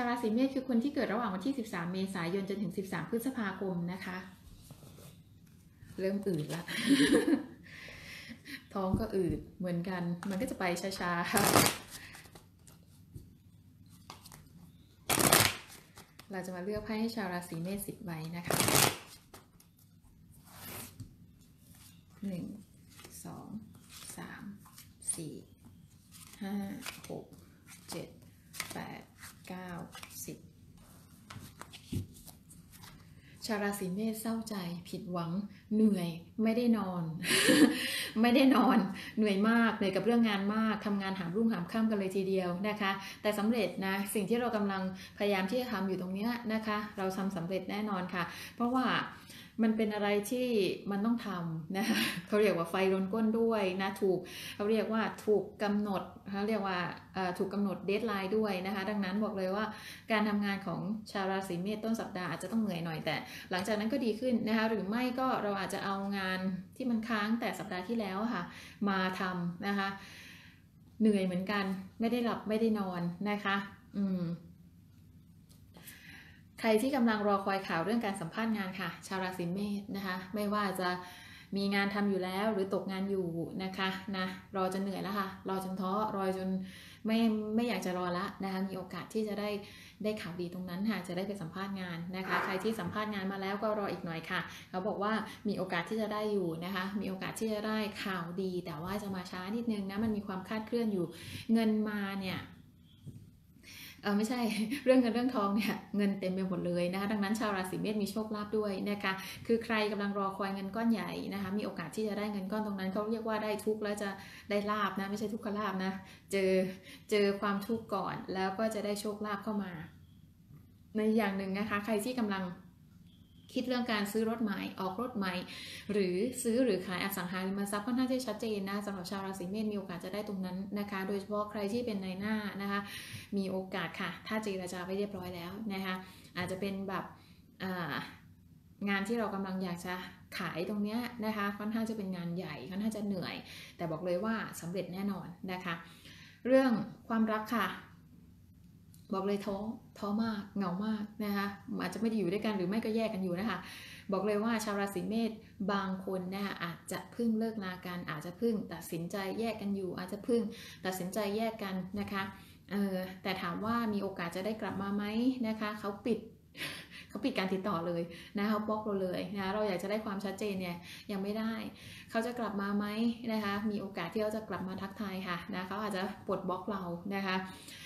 าวราศีเมษคือคนที่เกิดระหว่างวันที่ 13 เมษายนจนถึง 13 พฤษภาคมนะคะ เริ่มอืดละ ท้องก็อืดเหมือนกัน มันก็จะไปช้าๆ เราจะมาเลือกไพ่ให้ชาวราศีเมษสิบใบนะคะ หนึ่ง สอง สาม สี่ ห้า หก เจ็ด แปด เก้า สิบ ชาวราศีเมษเศร้าใจ ผิดหวัง เหนื่อย ไม่ได้นอน ไม่ได้นอน เหนื่อยมากเหนื่อยกับเรื่องงานมากทำงานหามรุ่งหามค่ำกันเลยทีเดียวนะคะ แต่สำเร็จนะสิ่งที่เรากำลังพยายามที่จะทำอยู่ตรงเนี้ยนะคะ เราทำสำเร็จแน่นอนค่ะ เพราะว่า มันเป็นอะไรที่มันต้องทำนะคะเขาเรียกว่าไฟรนก้นด้วยนะถูกเขาเรียกว่าถูกกำหนดเขาเรียกว่าถูกกำหนดเดทไลน์ด้วยนะคะ ดังนั้นบอกเลยว่าการทำงานของชาวราศีเมษต้นสัปดาห์อาจจะต้องเหนื่อยหน่อยแต่ หลังจากนั้นก็ดีขึ้นนะคะหรือไม่ก็เราอาจจะเอางานที่มันค้างแต่สัปดาห์ที่แล้วค่ะ มาทำนะคะ เหนื่อยเหมือนกันไม่ได้หลับไม่ได้นอนนะคะ อืม ใครที่กำลังรอคอยข่าวเรื่องการสัมภาษณ์งานค่ะ ชาวราศีเมษนะคะ ไม่ว่าจะมีงานทำอยู่แล้วหรือตกงานอยู่นะคะนะรอจนเหนื่อยแล้วค่ะ รอจนท้อรอจนไม่ไม่อยากจะรอละนะคะมีโอกาสที่จะได้ได้ข่าวดีตรงนั้นค่ะจะได้ไปสัมภาษณ์งานนะคะ ใครที่สัมภาษณ์งานมาแล้วก็รออีกหน่อยค่ะเขาบอกว่ามีโอกาสที่จะได้อยู่นะคะ มีโอกาสที่จะได้ข่าวดี แต่ว่าจะมาช้านิดนึงนะมันมีความคาดเคลื่อนอยู่ เงินมาเนี่ย เออไม่ใช่เรื่องเงินเรื่องทองเนี่ยเงินเต็มไปหมดเลยนะคะดังนั้นชาวราศีเมษมีโชคลาภด้วยนะคะคือใครกำลังรอคอยเงินก้อนใหญ่นะคะมีโอกาสที่จะได้เงินก้อนตรงนั้นเขาเรียกว่าได้ทุกแล้วจะได้ลาบนะไม่ใช่ทุกขลาบนะเจอเจอความทุกข์ก่อนแล้วก็จะได้โชคลาภเข้ามา ในอย่างหนึ่งนะคะ ใครที่กำลัง คิดเรื่องการซื้อรถใหม่ออกรถใหม่ หรือซื้อหรือขายอสังหาริมทรัพย์ค่อนข้างที่ชัดเจนนะสำหรับชาวราศีเมษมีโอกาสจะได้ตรงนั้นนะคะ โดยเฉพาะใครที่เป็นในหน้านะคะ มีโอกาสค่ะ ถ้าเจรจาไปเรียบร้อยแล้วนะคะอาจจะเป็นแบบงานที่เรากำลังอยากจะขายตรงนี้นะคะ ค่อนข้างจะเป็นงานใหญ่ค่อนข้างจะเหนื่อย แต่บอกเลยว่าสำเร็จแน่นอนนะคะ เรื่องความรักค่ะ บอกเลยท้อท้อมากเหงามากนะคะอาจจะไม่ได้อยู่ด้วยกันหรือไม่ก็แยกกันอยู่นะคะ บอกเลยว่าชาวราศีเมษบางคนนะคะอาจจะเพึ่งเลิกลากันอาจจะเพึ่งตัดสินใจแยกกันอยู่ อาจจะเพึ่งตัดสินใจแยกกันนะคะเออแต่ถามว่ามีโอกาสจะได้กลับมาไหมนะคะเขาปิด เขาปิดการติดต่อเลยนะคะเขาบล็อกเราเลยนะเราอยากจะได้ความชัดเจนเนี่ยยังไม่ได้ เขาจะกลับมาไหมนะคะมีโอกาสที่เขาจะกลับมาทักทายค่ะนะเขาอาจจะปลดบล็อกเรานะคะ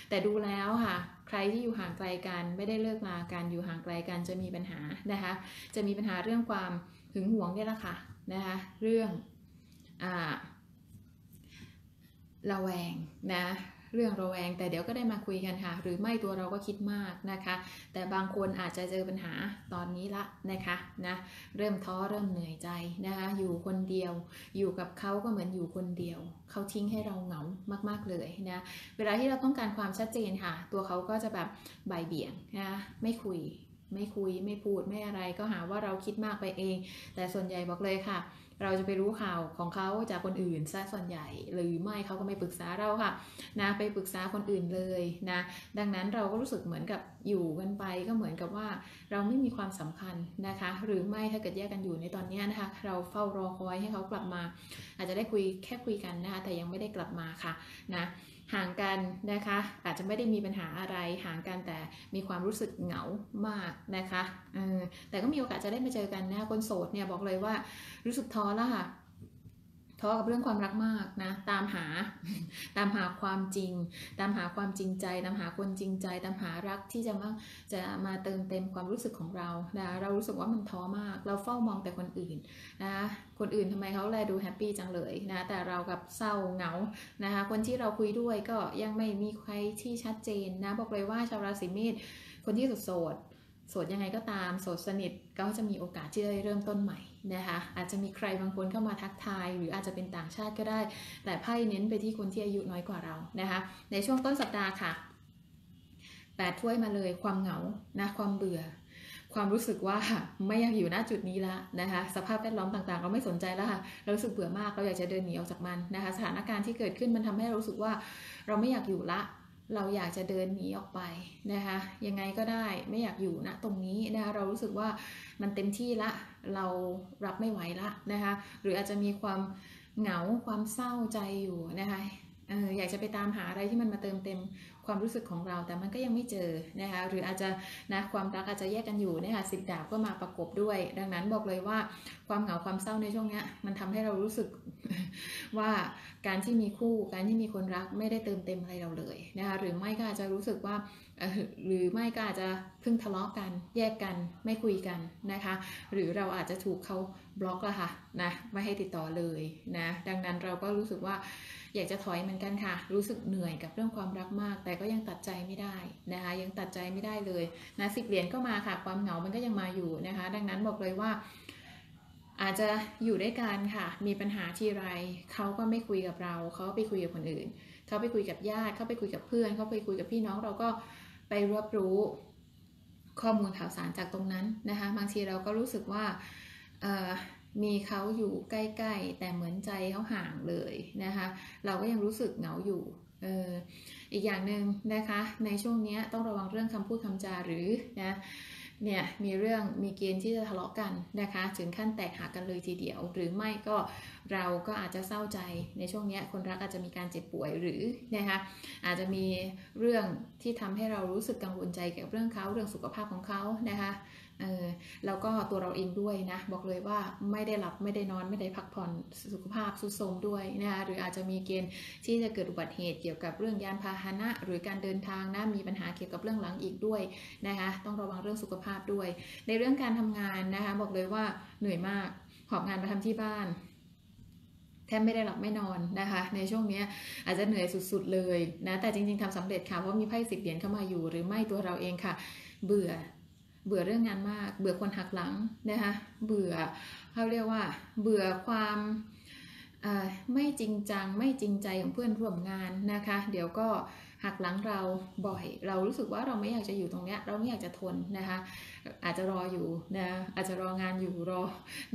แต่ดูแล้วค่ะใครที่อยู่ห่างไกลกันไม่ได้เลิกลากันอยู่ห่างไกลกันจะมีปัญหานะคะ จะมีปัญหาเรื่องความหึงหวงเนี่ยแหละค่ะนะคะเรื่องอ่าระแวงนะ เรื่องระแวง แต่เดี๋ยวก็ได้มาคุยกันค่ะ หรือไม่ตัวเราก็คิดมากนะคะ แต่บางคนอาจจะเจอปัญหาตอนนี้ละนะคะนะเริ่มท้อเริ่มเหนื่อยใจนะคะอยู่คนเดียว อยู่กับเขาก็เหมือนอยู่คนเดียว เขาทิ้งให้เราเหงามาก ๆเลยนะเวลาที่เราต้องการความชัดเจนค่ะ ตัวเขาก็จะแบบบ่ายเบี่ยงนะไม่คุยไม่คุยไม่พูดไม่อะไรก็หาว่าเราคิดมากไปเอง แต่ส่วนใหญ่บอกเลยค่ะ เราจะไปรู้ข่าวของเขาจากคนอื่นซะส่วนใหญ่หรือไม่เขาก็ไม่ปรึกษาเราค่ะนะไปปรึกษาคนอื่นเลยนะดังนั้นเราก็รู้สึกเหมือนกับ อยู่กันไปก็เหมือนกับว่าเราไม่มีความสำคัญนะคะ หรือไม่ถ้าเกิดแยกกันอยู่ในตอนนี้นะคะเราเฝ้ารอคอยให้เขากลับมา อาจจะได้คุยแค่คุยกันนะคะแต่ยังไม่ได้กลับมาค่ะนะห่างกันนะคะอาจจะไม่ได้มีปัญหาอะไรห่างกันแต่มีความรู้สึกเหงามากนะคะแต่ก็มีโอกาสจะได้มาเจอกันนะคะคนโสดเนี่ยบอกเลยว่ารู้สึกท้อแล้วค่ะ ท้อกับเรื่องความรักมากนะ ตามหา ตามหาความจริง ตามหาความจริงใจ ตามหาคนจริงใจ ตามหารักที่จะมาจะมาเติมเต็มความรู้สึกของเรานะเรารู้สึกว่ามันท้อมาก เราเฝ้ามองแต่คนอื่นนะคนอื่นทำไมเขาแลดูแฮปปี้จังเลยนะ แต่เรากับเศร้าเหงานะคะ คนที่เราคุยด้วยก็ยังไม่มีใครที่ชัดเจนนะ บอกเลยว่าชาวราศีเมษคนที่โสดโสดยังไงก็ตามโสดสนิทก็จะมีโอกาสที่จะเริ่มต้นใหม่ นะคะอาจจะมีใครบางคนเข้ามาทักทาย หรืออาจจะเป็นต่างชาติก็ได้ แต่ไพ่เน้นไปที่คนที่อายุน้อยกว่าเรานะคะในช่วงต้นสัปดาห์ค่ะแปดถ้วยมาเลยความเหงานะความเบื่อ ความรู้สึกว่าไม่อยากอยู่หน้าจุดนี้ละนะคะสภาพแวดล้อมต่างๆ เราไม่สนใจแล้วค่ะเรารู้สึกเบื่อมากเราอยากจะเดินหนีออกจากมันนะคะสถานการณ์ที่เกิดขึ้นมันทำให้เรารู้สึกว่าเราไม่อยากอยู่ละ เราอยากจะเดินหนีออกไปนะคะยังไงก็ได้ไม่อยากอยู่ณตรงนี้นะคะเรารู้สึกว่ามันเต็มที่ละเรารับไม่ไหวละนะคะหรืออาจจะมีความเหงาความเศร้าใจอยู่นะคะอออยากจะไปตามหาอะไรที่มันมาเติมเต็ม ความรู้สึกของเราแต่มันก็ยังไม่เจอนะคะหรืออาจจะนะความรักอาจจะแยกกันอยู่นะคะสิบดาบก็มาประกบด้วย ดังนั้นบอกเลยว่าความเหงาความเศร้าในช่วงนี้มันทำให้เรารู้สึกว่าการที่มีคู่การที่มีคนรักไม่ได้เติมเต็มอะไรเราเลยนะคะหรือไม่ก็อาจจะรู้สึกว่าหรือไม่ก็อาจจะเพิ่งทะเลาะกัน แยกกันไม่คุยกันนะคะ หรือเราอาจจะถูกเขาบล็อกละค่ะนะไม่ให้ติดต่อเลยนะดังนั้นเราก็รู้สึกว่า อยากจะถอยเหมือนกันค่ะ รู้สึกเหนื่อยกับเรื่องความรักมาก แต่ก็ยังตัดใจไม่ได้นะคะ ยังตัดใจไม่ได้เลยนะสิบเหรียญก็มาค่ะ ความเหงามันก็ยังมาอยู่นะคะ ดังนั้นบอกเลยว่า อาจจะอยู่ด้วยกันค่ะ มีปัญหาที่ไรเขาก็ไม่คุยกับเราเขาไปคุยกับคนอื่นเขาไปคุยกับญาติเขาไปคุยกับเพื่อนเขาไปคุยกับพี่น้องเราก็ไปรับรู้ข้อมูลข่าวสารจากตรงนั้นนะคะ บางทีเราก็รู้สึกว่าเออ มีเขาอยู่ใกล้ๆ แต่เหมือนใจเขาห่างเลยนะคะ เราก็ยังรู้สึกเหงาอยู่เอออีกอย่างหนึ่งนะคะ ในช่วงนี้ต้องระวังเรื่องคำพูดคำจาหรือนะเนี่ยมีเรื่องมีเกณฑ์ที่จะทะเลาะกันนะคะ ถึงขั้นแตกหักกันเลยทีเดียว หรือไม่ก็เราก็อาจจะเศร้าใจในช่วงนี้คนรักอาจจะมีการเจ็บป่วยหรือนะคะอาจจะมีเรื่องที่ทำให้เรารู้สึกกังวลใจเกี่ยวกับเรื่องเขาเรื่องสุขภาพของเขานะคะ เออแล้วก็ตัวเราเองด้วยนะ บอกเลยว่าไม่ได้หลับไม่ได้นอนไม่ได้พักผ่อนสุขภาพสุดโทรมด้วยนะคะหรืออาจจะมีเกณฑ์ที่จะเกิดอุบัติเหตุเกี่ยวกับเรื่องยานพาหนะ หรือการเดินทางนะมีปัญหาเกี่ยวกับเรื่องหลังอีกด้วยนะคะต้องระวังเรื่องสุขภาพด้วย ในเรื่องการทำงานนะคะบอกเลยว่าเหนื่อยมากหอบงานมาทำที่บ้านแทบไม่ได้หลับไม่นอนนะคะ ในช่วงนี้อาจจะเหนื่อยสุด ๆ เลยนะแต่จริง ๆทำสำเร็จค่ะเพราะมีไพ่สิบเหรียญเข้ามาอยู่ หรือไม่ตัวเราเองค่ะ เบื่อ เบื่อเรื่องงานมาก เบื่อคนหักหลังนะคะเบื่อเขาเรียกว่า เบื่อความไม่จริงจังไม่จริงใจของเพื่อนร่วมงานนะคะ เดี๋ยวก็ หักหลังเราบ่อย เรารู้สึกว่าเราไม่อยากจะอยู่ตรงเนี้ยเราไม่อยากจะทนนะคะอาจจะรออยู่นะอาจจะรองานอยู่รอ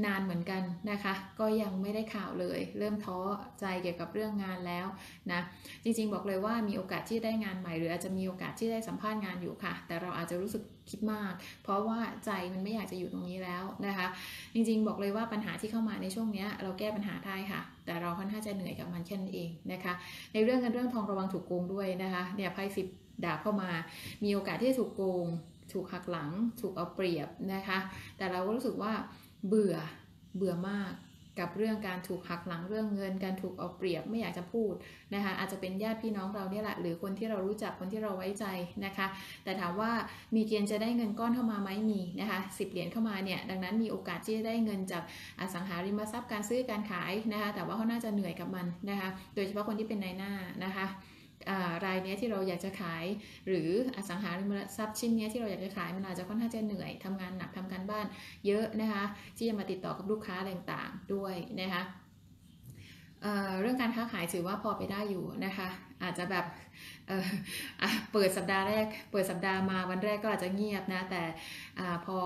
นานเหมือนกันนะคะ ก็ยังไม่ได้ข่าวเลย เริ่มท้อใจเกี่ยวกับเรื่องงานแล้วนะจริงๆบอกเลยว่ามีโอกาสที่ได้งานใหม่ หรืออาจจะมีโอกาสที่ได้สัมภาษณ์งานอยู่ค่ะ แต่เราอาจจะรู้สึกคิดมาก เพราะว่าใจมันไม่อยากจะอยู่ตรงนี้แล้วนะคะ จริงๆบอกเลยว่าปัญหาที่เข้ามาในช่วงนี้เราแก้ปัญหาได้ค่ะ แต่เราค่อนข้างจะเหนื่อยกับมันแค่นั้นเองนะคะ ในเรื่องเงินเรื่องทองระวังถูกโกงด้วยนะคะเนี่ยไพ่สิบดาบเข้ามา มีโอกาสที่จะถูกโกง ถูกหักหลัง ถูกเอาเปรียบนะคะ แต่เราก็รู้สึกว่าเบื่อเบื่อมาก กับเรื่องการถูกหักหลังเรื่องเงิน การถูกเอาเปรียบไม่อยากจะพูดนะคะอาจจะเป็นญาติพี่น้องเราเนี่ยแหละหรือคนที่เรารู้จักคนที่เราไว้ใจนะคะ แต่ถามว่ามีเกณฑ์จะได้เงินก้อนเข้ามาไหมมีนะคะสิบเหรียญเข้ามาเนี่ยดังนั้นมีโอกาสที่จะได้เงินจากอสังหาริมทรัพย์การซื้อการขายนะคะแต่ว่าเขาน่าจะเหนื่อยกับมันนะคะโดยเฉพาะคนที่เป็นนายหน้านะคะ รายนี้ที่เราอยากจะขาย หรืออสังหาริมทรัพย์ชิ้นนี้ที่เราอยากจะขายมันอาจจะค่อนข้างจะเหนื่อยทำงานหนักทำการบ้านเยอะนะคะที่จะมาติดต่อกับลูกค้าต่างๆด้วยนะคะเเรื่องการค้าขายถือว่าพอไปได้อยู่นะคะ อาจจะแบบเเปิดสัปดาห์แรก เปิดสัปดาห์มาวันแรกก็อาจจะเงียบนะแต่อพอ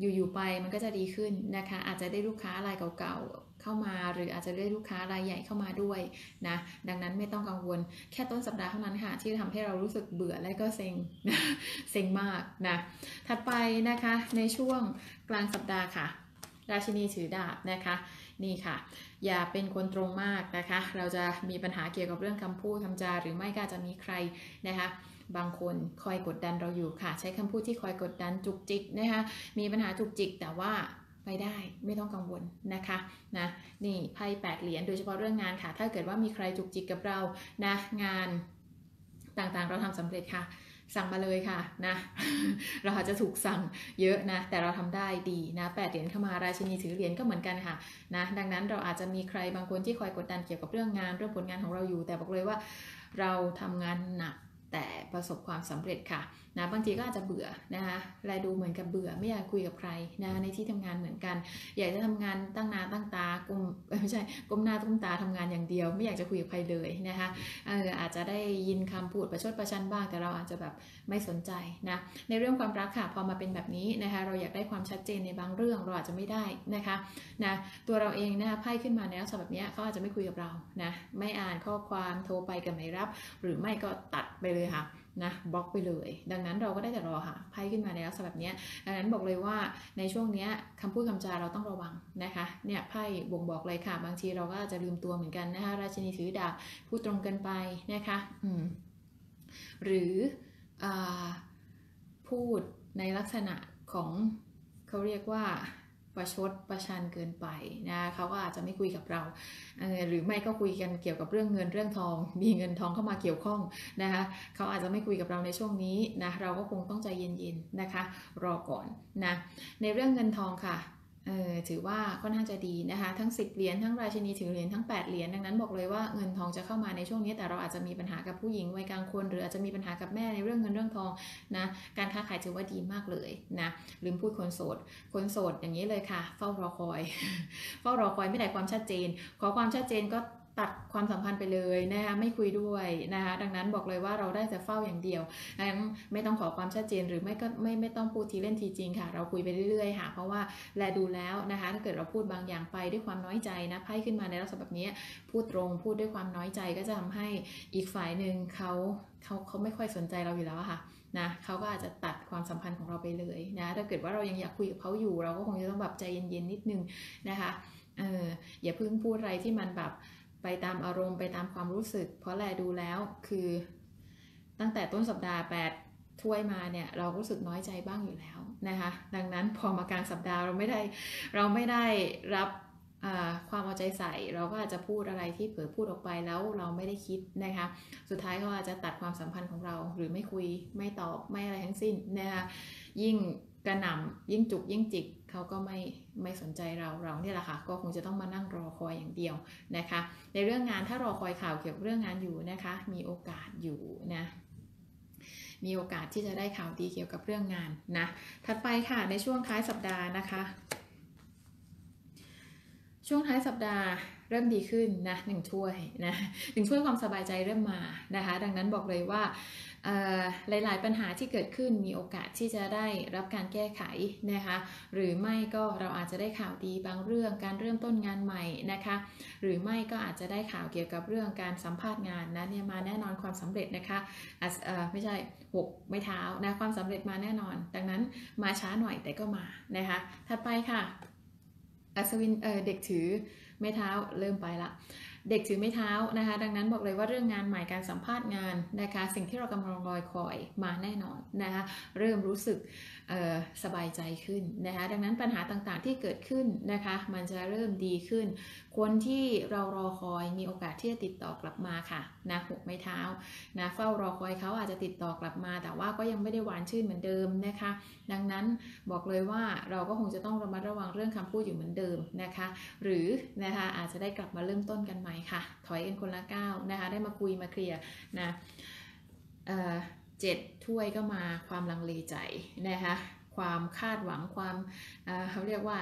อยู่ๆไปมันก็จะดีขึ้นนะคะ อาจจะได้ลูกค้ารายเก่าๆ เข้ามา หรืออาจจะได้ลูกค้ารายใหญ่เข้ามาด้วยนะดังนั้นไม่ต้องกังวลแค่ต้นสัปดาห์เท่านั้นค่ะที่ทำให้เรารู้สึกเบื่อและก็เซ็งเซ็งมากนะถัดไปนะคะในช่วงกลางสัปดาห์ค่ะ ราชินีถือดาบนะคะนี่ค่ะ อย่าเป็นคนตรงมากนะคะ เราจะมีปัญหาเกี่ยวกับเรื่องคำพูดคำจา หรือไม่ก็จจะมีใครนะคะบางคนคอยกดดันเราอยู่ค่ะ ใช้คำพูดที่คอยกดดันจุกจิกนะคะมีปัญหาจุกจิกแต่ว่า ไปได้ไม่ต้องกังวลนะคะนะนี่ไพ่แปดเหรียญโดยเฉพาะเรื่องงานค่ะ ถ้าเกิดว่ามีใครจุกจิกกับเรานะงานต่างๆ เราทำสำเร็จค่ะ สั่งมาเลยค่ะนะเราอาจจะถูกสั่งเยอะนะ แต่เราทำได้ดีนะแปดเหรียญเข้ามาราชินีถือเหรียญก็เหมือนกันค่ะนะดังนั้นเราอาจจะมีใครบางคนที่คอยกดดันเกี่ยวกับเรื่องงานเรื่องผลงานของเราอยู่ แต่บอกเลยว่าเราทำงานหนัก แต่ประสบความสำเร็จค่ะนะบางทีก็อาจจะเบื่อนะคะแลดูเหมือนกับเบื่อไม่อยากคุยกับใครนะในที่ทำงานเหมือนกัน อยากจะทำงานตั้งหน้าตั้งตาก้มไม่ใช่ก้มหน้าก้มตาทำงานอย่างเดียว ไม่อยากจะคุยกับใครเลยนะคะเอออาจจะได้ยินคำพูดประชดประชันบ้าง แต่เราอาจจะแบบไม่สนใจนะในเรื่องความรักค่ะพอมาเป็นแบบนี้นะคะเราอยากได้ความชัดเจนในบางเรื่องเราอาจจะไม่ได้นะคะนะตัวเราเองนะคะไพ่ขึ้นมาในลักษณะแบบนี้เขาอาจจะไม่คุยกับเรานะไม่อ่านข้อความโทรไปกับไม่รับ หรือไม่ก็ตัดไปเลยค่ะนะบล็อกไปเลย ดังนั้นเราก็ได้แต่รอค่ะไพ่ขึ้นมาในลักษณะแบบนี้ดังนั้นบอกเลยว่าในช่วงนี้คำพูดคำจาเราต้องระวังนะคะเนี่ยไพ่บ่งบอกเลยค่ะ บางทีเราก็อาจจะลืมตัวเหมือนกันนะคะราชินีถือดาบพูดตรงกันไปนะคะอืมหรืออพูดในลักษณะของเขาเรียกว่า ประชดประชันเกินไปนะเขาก็อาจจะไม่คุยกับเรา หรือไม่ก็คุยกันเกี่ยวกับเรื่องเงินเรื่องทอง มีเงินทองเข้ามาเกี่ยวข้องนะคะเขาอาจจะไม่คุยกับเราในช่วงนี้นะเราก็คงต้องใจเย็นๆนะคะ รอก่อนนะในเรื่องเงินทองค่ะ เออถือว่าค่อนข้างจะดีนะคะ ทั้ง 10 เหรียญทั้งราชินีถือเหรียญทั้ง 8 เหรียญดังนั้นบอกเลยว่าเงินทองจะเข้ามาในช่วงนี้ แต่เราอาจจะมีปัญหากับผู้หญิงวัยกลางคน หรืออาจจะมีปัญหากับแม่ในเรื่องเงินเรื่องทองนะการค้าขายถือว่าดีมากเลยนะลืมพูดคนโสด คนโสดอย่างนี้เลยค่ะ เฝ้ารอคอย เฝ้ารอคอยไม่ได้ความชัดเจน ขอความชัดเจนก็ ตัดความสัมพันธ์ไปเลยนะคะไม่คุยด้วยนะคะดังนั้นบอกเลยว่าเราได้แต่เฝ้าอย่างเดียวนั้นไม่ต้องขอความชัดเจนหรือไม่ก็ไม่ไม่ต้องพูดทีเล่นทีจริงค่ะ เราคุยไปเรื่อยๆค่ะเพราะว่าแลดูแล้วนะคะถ้าเกิดเราพูดบางอย่างไปด้วยความน้อยใจนะไพ่ขึ้นมาในลักษณะแบบนี้พูดตรงพูดด้วยความน้อยใจก็จะทำให้อีกฝ่ายหนึ่งเขาเขาเขาไม่ค่อยสนใจเราอยู่แล้วค่ะนะเขาก็อาจจะตัดความสัมพันธ์ของเราไปเลยนะถ้าเกิดว่าเรายังอยากคุยกับเขาอยู่ เราก็คงจะต้องแบบใจเย็นๆนิดนึงนะคะเอออย่าเพิ่งพูดอะไรที่มันแบบ ไปตามอารมณ์ไปตามความรู้สึก เพราะแลดูแล้วคือตั้งแต่ต้นสัปดาห์ 8 ถ้วยมาเนี่ยเรารู้สึกน้อยใจบ้างอยู่แล้วนะคะดังนั้นพอมากลางสัปดาห์เราไม่ได้เราไม่ได้รับความเอาใจใส่ เราก็อาจจะพูดอะไรที่เผลอพูดออกไปแล้วเราไม่ได้คิดนะคะสุดท้ายเขาอาจจะตัดความสัมพันธ์ของเราหรือไม่คุยไม่ตอบไม่อะไรทั้งสิ้นนะคะยิ่ง กระหน่ำยิ่งจุกยิ่งจิกเขาก็ไม่ไม่สนใจเราเราเนี่ยแหละค่ะก็คงจะต้องมานั่งรอคอยอย่างเดียวนะคะ ในเรื่องงานถ้ารอคอยข่าวเกี่ยวกับเรื่องงานอยู่นะคะ มีโอกาสอยู่นะมีโอกาสที่จะได้ข่าวดีเกี่ยวกับเรื่องงานนะถัดไปค่ะในช่วงท้ายสัปดาห์นะคะ ช่วงท้ายสัปดาห์ เริ่มดีขึ้นนะหนึ่งถ้วยนะหนึ่งถ้วยความสบายใจเริ่มมานะคะ ดังนั้นบอกเลยว่าหลาย ๆ ปัญหาที่เกิดขึ้นมีโอกาสที่จะได้รับการแก้ไขนะคะ หรือไม่ก็เราอาจจะได้ข่าวดีบางเรื่องการเริ่มต้นงานใหม่นะคะ หรือไม่ก็อาจจะได้ข่าวเกี่ยวกับเรื่องการสัมภาษณ์งานนะเนี่ยมาแน่นอนความสำเร็จนะคะไม่ใช่หกไม่เท้านะความสำเร็จมาแน่นอน ดังนั้นมาช้าหน่อยแต่ก็มานะคะถัดไปค่ะอัศวินเเด็กถือ ไม่เท้าเริ่มไปละเด็กถือไม่เท้านะคะ ดังนั้นบอกเลยว่าเรื่องงานใหม่การสัมภาษณ์งานนะคะ สิ่งที่เรากำลังรอยคอยมาแน่นอนนะคะ เริ่มรู้สึก สบายใจขึ้นนะคะดังนั้นปัญหาต่างๆที่เกิดขึ้นนะคะมันจะเริ่มดีขึ้น คนที่เรารอคอยมีโอกาสที่จะติดต่อกลับมาค่ะนะหกไม้เท้านะเฝ้ารอคอยเขาอาจจะติดต่อกลับมา แต่ว่าก็ยังไม่ได้หวานชื่นเหมือนเดิมนะคะ ดังนั้นบอกเลยว่าเราก็คงจะต้องระมัดระวังเรื่องคำพูดอยู่เหมือนเดิมนะคะ หรือนะคะอาจจะได้กลับมาเริ่มต้นกันใหม่ค่ะ ถอยกันคนละก้าวนะคะได้มาคุยมาเคลียร์นะ เจ็ดถ้วยก็มาความลังเลใจนะคะความคาดหวังความเขาเรียกว่า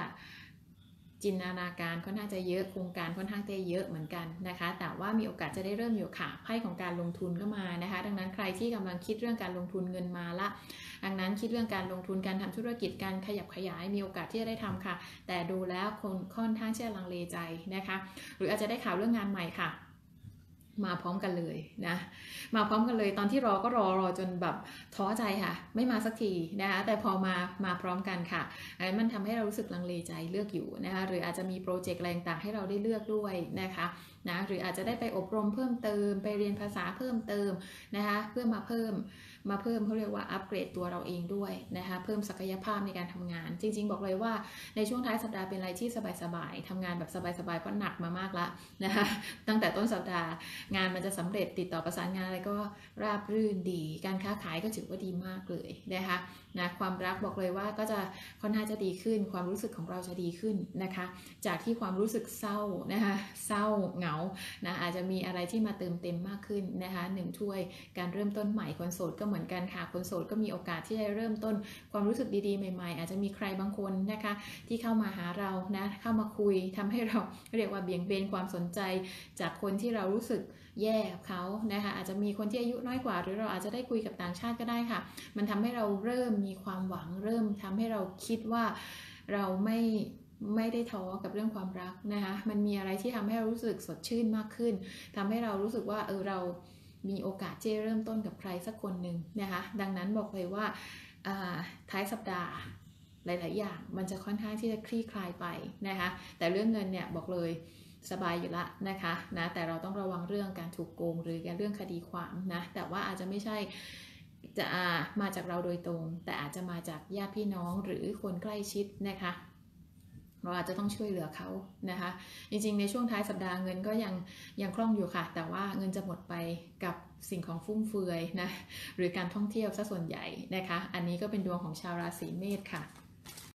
จินตนาการค่อนข้างจะเยอะโครงการค่อนข้างจะเยอะเหมือนกันนะคะ แต่ว่ามีโอกาสจะได้เริ่มอยู่ค่ะไพ่ของการลงทุนก็มานะคะ ดังนั้นใครที่กำลังคิดเรื่องการลงทุนเงินมาละ ดังนั้นคิดเรื่องการลงทุนการทำธุรกิจการขยับขยายมีโอกาสที่จะได้ทำค่ะ แต่ดูแล้วคนค่อนข้างจะลังเลใจนะคะ หรืออาจจะได้ข่าวเรื่องงานใหม่ค่ะ มาพร้อมกันเลยนะมาพร้อมกันเลยตอนที่รอก็รอรอจนแบบท้อใจค่ะ ไม่มาสักทีนะคะแต่พอมามาพร้อมกันค่ะอันนี้มันทำให้เรารู้สึกลังเลใจเลือกอยู่นะคะหรืออาจจะมีโปรเจกต์แรงต่างให้เราได้เลือกด้วยนะคะนะหรืออาจจะได้ไปอบรมเพิ่มเติม ไปเรียนภาษาเพิ่มเติมนะคะเพื่อมาเพิ่ม มาเพิ่มเขาเรียกว่าอัปเกรดตัวเราเองด้วยนะคะเพิ่มศักยภาพในการทำงาน จริง ๆ บอกเลยว่าในช่วงท้ายสัปดาห์เป็นอะไรที่สบายๆทำงานแบบสบายๆเพราะหนักมามากละนะคะตั้งแต่ต้นสัปดาห์งานมันจะสำเร็จติดต่อประสานงานอะไรก็ราบรื่นดี การค้าขายก็ถือว่าดีมากเลยนะคะนะความรักบอกเลยว่าก็จะค่อนข้างจะดีขึ้น ความรู้สึกของเราจะดีขึ้นนะคะ จากที่ความรู้สึกเศร้านะคะเศร้าเหงานะอาจจะมีอะไรที่มาเติมเต็มมากขึ้นนะคะหนึ่งถ้วยการเริ่มต้นใหม่คนโสดก็เหมือนกันค่ะคนโสดก็มีโอกาสที่จะเริ่มต้นความรู้สึกดีๆ ใหม่ๆ อาจจะมีใครบางคนนะคะ ที่เข้ามาหาเรานะเข้ามาคุยทำให้เราเรียกว่าเบี่ยงเบนความสนใจ จากคนที่เรารู้สึกแย่กับเขานะคะอาจจะมีคนที่อายุน้อยกว่า หรือเราอาจจะได้คุยกับต่างชาติก็ได้ค่ะ มันทำให้เราเริ่มมีความหวังเริ่มทำให้เราคิดว่าเราไม่ไม่ได้ท้อกับเรื่องความรักนะคะ มันมีอะไรที่ทำให้เรารู้สึกสดชื่นมากขึ้นทำให้เรารู้สึกว่าเออเรา มีโอกาสที่จเริ่มต้นกับใครสักคนหนึ่งนะคะ ดังนั้นบอกเลยว่าท้ายสัปดาห์หลาย ๆ อย่างมันจะค่อนข้างที่จะคลี่คลายไปนะคะ แต่เรื่องเงินเนี่ยบอกเลยสบายอยู่ละนะคะนะแต่เราต้องระวังเรื่องการถูกโกงหรือเรื่องคดีความนะแต่ว่าอาจจะไม่ใช่จะมาจากเราโดยตรง แต่อาจจะมาจากญาติพี่น้องหรือคนใกล้ชิดนะคะ เราอาจจะต้องช่วยเหลือเขานะคะ จริงๆ ในช่วงท้ายสัปดาห์เงินก็ยังยังคล่องอยู่ค่ะ แต่ว่าเงินจะหมดไปกับสิ่งของฟุ่มเฟือยนะหรือการท่องเที่ยวซะส่วนใหญ่นะคะ อันนี้ก็เป็นดวงของชาวราศีเมษค่ะ